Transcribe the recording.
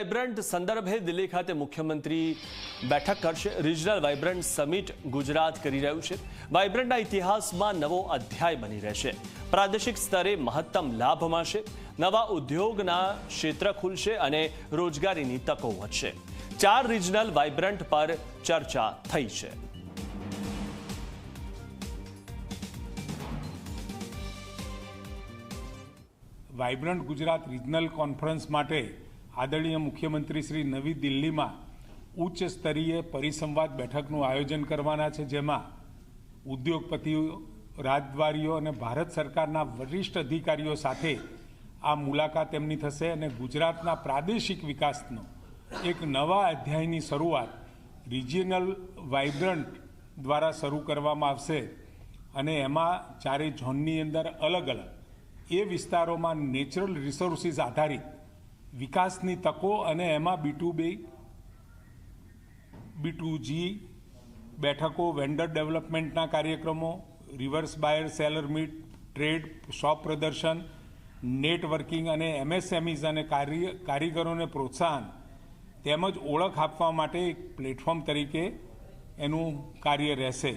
Vibrant સંદર્ભે દિલ્હી ખાતે મુખ્યમંત્રી બેઠક કરશે. રિજનલ વાઇબ્રન્ટ સમિટ ગુજરાત કરી રહ્યું છે. વાઇબ્રન્ટના ઇતિહાસમાં નવો અધ્યાય બની રહેશે. પ્રાદેશિક સ્તરે મહત્તમ લાભ મળશે. નવા ઉદ્યોગના ક્ષેત્ર ખુલશે અને રોજગારીની તકો વધશે. ચાર રિજનલ વાઇબ્રન્ટ પર ચર્ચા થઈ છે. વાઇબ્રન્ટ ગુજરાત રિજનલ કોન્ફરન્સ માટે આદરણીય મુખ્યમંત્રી શ્રી નવી દિલ્હીમાં ઉચ્ચ સ્તરીય પરિસંવાદ બેઠકનું આયોજન કરવાના છે, જેમાં ઉદ્યોગપતિઓ, રાજદ્વારીઓ અને ભારત સરકારના વરિષ્ઠ અધિકારીઓ સાથે આ મુલાકાત એમની થશે અને ગુજરાતના પ્રાદેશિક વિકાસનો એક નવા અધ્યાયની શરૂઆત રિજિયનલ વાઇબ્રન્ટ દ્વારા શરૂ કરવામાં આવશે અને એમાં ચારે ઝોનની અંદર અલગ અલગ એ વિસ્તારોમાં નેચરલ રિસોર્સિસ આધારિત વિકાસની તકો અને એમાં બી ટુ બી બી ટુ જી બેઠકો વેન્ડર ડેવલપમેન્ટના કાર્યક્રમો reverse buyer seller meet trade shop પ્રદર્શન નેટવર્કિંગ અને એમએસએમઈઝ અને કાર્ય, કારીગરોને પ્રોત્સાહન તેમજ ઓળખ આપવા માટે એક પ્લેટફોર્મ તરીકે એનું કાર્ય રહેશે.